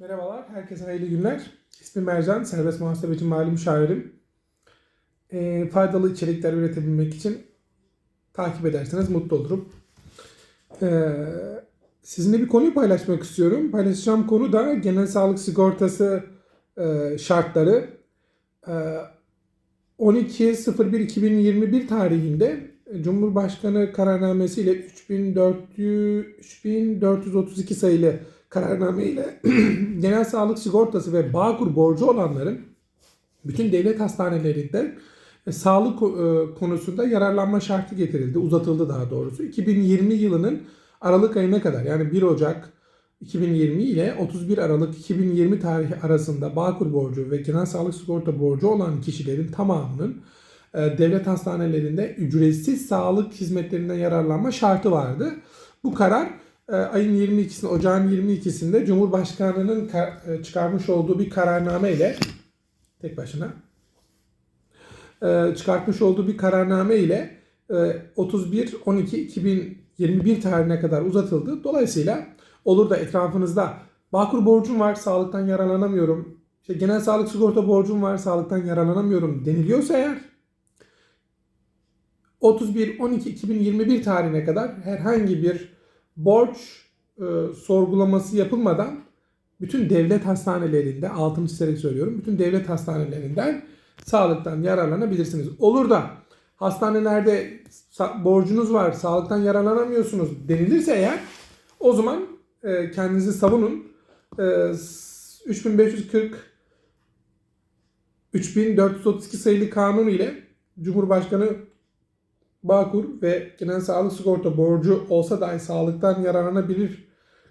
Merhabalar, herkese hayırlı günler. İsmim Mercan, serbest muhasebeci mali müşavirim. Ee, faydalı içerikler üretebilmek için takip ederseniz mutlu olurum. Ee, sizinle bir konuyu paylaşmak istiyorum. Paylaşacağım konu da genel sağlık sigortası e, şartları. Ee, 12.01.2021 tarihinde Cumhurbaşkanı kararnamesiyle 3400, 3432 sayılı kararname ile genel sağlık sigortası ve Bağkur borcu olanların bütün devlet hastanelerinde e, sağlık e, konusunda yararlanma şartı getirildi, uzatıldı daha doğrusu. 2020 yılının Aralık ayına kadar yani 1 Ocak 2020 ile 31 Aralık 2020 tarihi arasında Bağkur borcu ve genel sağlık sigorta borcu olan kişilerin tamamının e, devlet hastanelerinde ücretsiz sağlık hizmetlerinden yararlanma şartı vardı. Bu karar ayın 22'sinde, ocağın 22'sinde Cumhurbaşkanı'nın ka- e, çıkarmış olduğu bir kararname ile tek başına e, çıkartmış olduğu bir kararname ile e, 31-12-2021 tarihine kadar uzatıldı. Dolayısıyla olur da etrafınızda Bağkur borcum var, sağlıktan yararlanamıyorum. İşte genel sağlık sigorta borcum var, sağlıktan yararlanamıyorum deniliyorsa eğer 31-12-2021 tarihine kadar herhangi bir borç e, sorgulaması yapılmadan bütün devlet hastanelerinde, altını çizerek söylüyorum, bütün devlet hastanelerinden sağlıktan yararlanabilirsiniz. Olur da hastanelerde borcunuz var, sağlıktan yararlanamıyorsunuz denilirse eğer o zaman e, kendinizi savunun. E, 3540 3432 sayılı kanun ile Cumhurbaşkanı Bağkur ve genel sağlık sigorta borcu olsa dahi sağlıktan yararlanabilir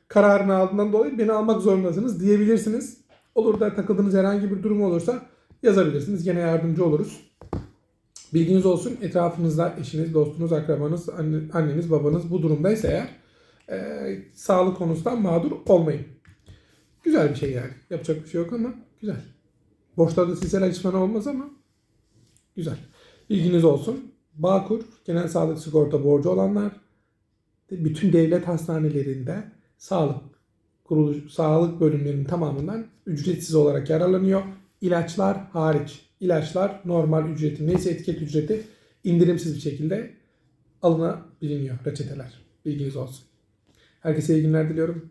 kararını aldığından dolayı beni almak zorundasınız diyebilirsiniz. Olur da takıldığınız herhangi bir durum olursa yazabilirsiniz. Gene yardımcı oluruz. Bilginiz olsun etrafınızda eşiniz, dostunuz, akrabanız, anne- anneniz, babanız bu durumdaysa eğer e, sağlık konusundan mağdur olmayın. Güzel bir şey yani. Yapacak bir şey yok ama güzel. Borçlarda silsile açmanı olmaz ama güzel. Bilginiz olsun. Bağkur, genel sağlık sigorta borcu olanlar bütün devlet hastanelerinde sağlık kuruluş sağlık bölümlerinin tamamından ücretsiz olarak yararlanıyor. İlaçlar hariç. İlaçlar normal ücreti neyse etiket ücreti indirimsiz bir şekilde alınabiliyor reçeteler. Bilginiz olsun. Herkese iyi günler diliyorum.